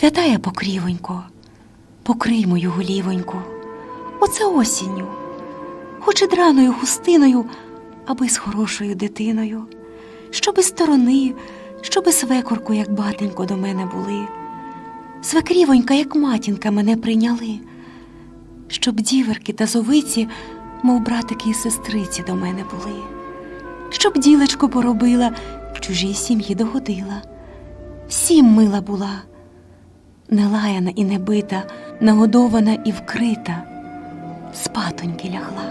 Святая покрівонько, покрий мою голівоньку, оце осінню, хоч і драною хустиною, аби з хорошою дитиною, щоби сторони, щоби свекорку, як батенько, до мене були, свекрівонька, як матінка, мене прийняли, щоб діверки та зовиці, мов братики і сестриці, до мене були, щоб ділечко поробила, в чужій сім'ї догодила, всім мила була не лаяна і не бита, нагодована і вкрита, спатоньки лягла.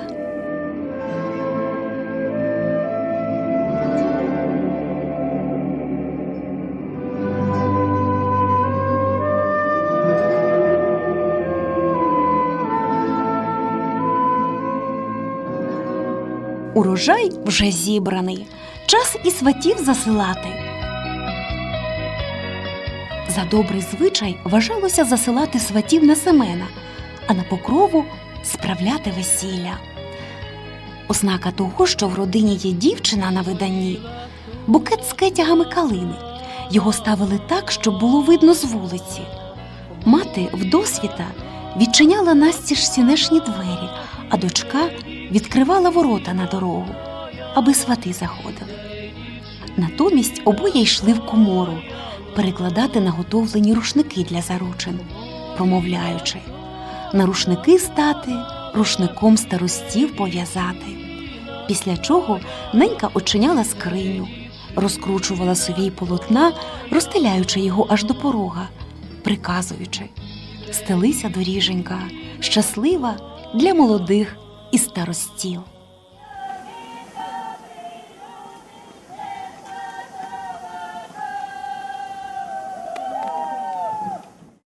Урожай вже зібраний, час і сватів засилати. За добрий звичай вважалося засилати сватів на семена, а на покрову справляти весілля. Ознака того, що в родині є дівчина на виданні, букет з кетягами калини. Його ставили так, щоб було видно з вулиці. Мати вдосвіта відчиняла настіж сінешні двері, а дочка відкривала ворота на дорогу, аби свати заходили. Натомість обоє йшли в комору перекладати наготовлені рушники для заручин, промовляючи на рушники стати, рушником старостів пов'язати. Після чого ненька очиняла скриню, розкручувала совій полотна, розстеляючи його аж до порога, приказуючи стелися доріженька, щаслива для молодих і старостів.